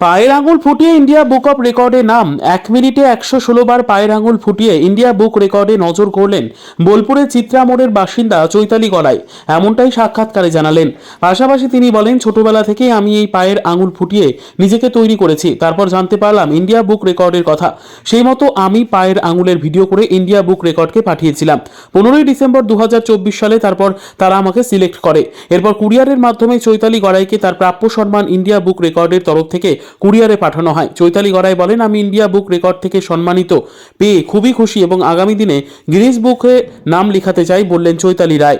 পায়ের আঙুল ফুটিয়ে ইন্ডিয়া বুক অফ রেকর্ডে নাম। এক মিনিটে একশো ষোলো বার পায়ের আঙুল ফুটিয়ে ইন্ডিয়া বুক রেকর্ডে নজর করলেন বোলপুরের চিত্রামোড়ের বাসিন্দা চৈতালি গড়াই। এমনটাই সাক্ষাৎকারে জানালেন। পাশাপাশি তিনি বলেন, ছোটবেলা থেকেই আমি এই পায়ের আঙুল ফুটিয়ে নিজেকে তৈরি করেছি। তারপর জানতে পারলাম, ইন্ডিয়া বুক রেকর্ডের কথা। সেই মতো আমি পায়ের আঙুলের ভিডিও করে ইন্ডিয়া বুক রেকর্ডকে পাঠিয়েছিলাম। পনেরোই ডিসেম্বর দু হাজার চব্বিশ সালে তারপর তারা আমাকে সিলেক্ট করে। এরপর কুরিয়ারের মাধ্যমে চৈতালি গড়াইকে তার প্রাপ্য সম্মান ইন্ডিয়া বুক রেকর্ডের তরফ থেকে কুরিয়ারে পাঠানো হয়। চৈতালি গড়াই বলেন, আমি ইন্ডিয়া বুক রেকর্ড থেকে সম্মানিত, পেয়ে খুবই খুশি এবং আগামী দিনে গিনিস বুকে নাম লেখাতে চাই, বললেন চৈতালি রায়।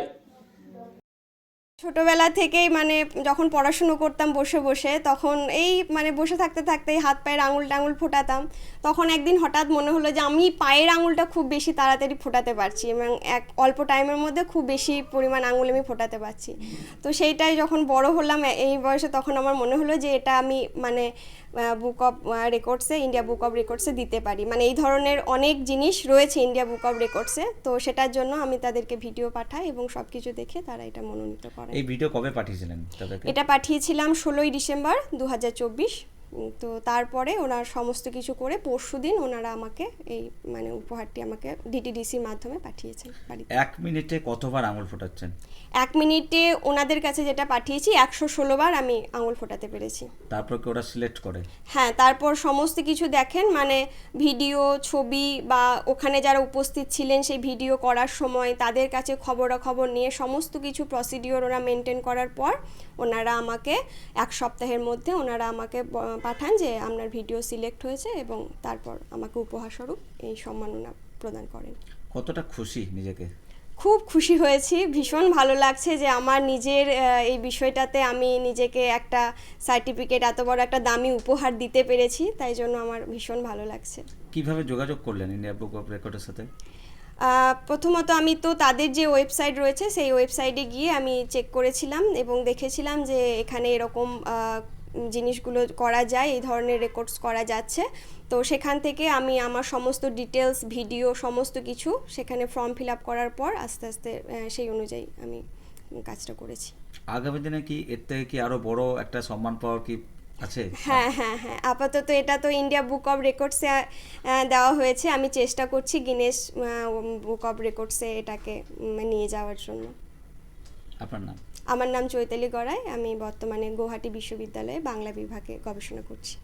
ছোটবেলা থেকেই মানে যখন পড়াশুনো করতাম বসে বসে, তখন এই মানে বসে থাকতে থাকতে হাত পায়ের আঙুল টাঙুল ফোটাতাম। তখন একদিন হঠাৎ মনে হলো যে আমি পায়ের আঙুলটা খুব বেশি তাড়াতাড়ি ফোটাতে পারছি এবং এক অল্প টাইমের মধ্যে খুব বেশি পরিমাণ আঙুল আমি ফোটাতে পারছি। তো সেইটাই যখন বড় হলাম এই বয়সে তখন আমার মনে হলো যে এটা আমি মানে বুক অফ রেকর্ডসে ইন্ডিয়া বুক অফ রেকর্ডসে দিতে পারি। মানে এই ধরনের অনেক জিনিস রয়েছে ইন্ডিয়া বুক অফ রেকর্ডসে তো সেটার জন্য আমি তাদেরকে ভিডিও পাঠাই এবং সব কিছু দেখে তারা এটা মনোনীত করে এই ভিডিও কবে পাঠিয়েছিলেন এটা পাঠিয়েছিলাম ষোলোই ডিসেম্বর দু হাজার চব্বিশ। তো তারপরে ওনার সমস্ত কিছু করে পরশু দিন ওনারা আমাকে এই মানে উপহারটি আমাকে ডিটিডিসির মাধ্যমে পাঠিয়েছেন বাড়িতে। এক মিনিটে কতবার আঙুল ফোটাচ্ছেন? এক মিনিটে ওনাদের কাছে যেটা পাঠিয়েছি একশো ষোলো বার আমি আঙুল ফোটাতে পেরেছি। তারপর কি ওরা সিলেক্ট করে? হ্যাঁ তারপর সমস্ত কিছু দেখেন মানে ভিডিও ছবি বা ওখানে যারা উপস্থিত ছিলেন সেই ভিডিও করার সময় তাদের কাছে খবরাখবর নিয়ে সমস্ত কিছু প্রসিডিওর ওরা মেনটেন করার পর ওনারা আমাকে এক সপ্তাহের মধ্যে ওনারা আমাকে পাঠান যে আপনার ভিডিও সিলেক্ট হয়েছে এবং তারপর আমাকে উপহারস্বরূপ এই সম্মাননা প্রদান করেন। কতটা খুশি নিজেকে? খুব খুশি হয়েছি। ভীষণ ভালো লাগছে যে আমার নিজের এই বিষয়টাতে আমি নিজেকে একটা সার্টিফিকেট এত বড় একটা দামি উপহার দিতে পেরেছি তাই জন্য আমার ভীষণ ভালো লাগছে। কীভাবে যোগাযোগ করলেন ইন্ডিয়া বুক অফ রেকর্ডের সাথে? প্রথমত আমি তো তাদের যে ওয়েবসাইট রয়েছে সেই ওয়েবসাইটে গিয়ে আমি চেক করেছিলাম এবং দেখেছিলাম যে এখানে এরকম জিনিসগুলো করা যায় এই ধরনের রেকর্ডস করা যাচ্ছে। তো সেখান থেকে আমি আমার সমস্ত ডিটেলস ভিডিও সমস্ত কিছু সেখানে ফর্ম ফিল আপ করার পর আস্তে আস্তে সেই অনুযায়ী আমি কাজটা করেছি। আগামী দিনে কি এর থেকে কি আরও বড় একটা সম্মান পাওয়ার কি আছে? হ্যাঁ হ্যাঁ হ্যাঁ। আপাতত এটা তো ইন্ডিয়া বুক অফ রেকর্ডসে দেওয়া হয়েছে। আমি চেষ্টা করছি গিনেস বুক অফ রেকর্ডসে এটাকে নিয়ে যাওয়ার জন্য। আপনার নাম? আমার নাম চৈতালি গড়াই আমি বর্তমানে গৌহাটি বিশ্ববিদ্যালয়ে বাংলা বিভাগে গবেষণা করছি।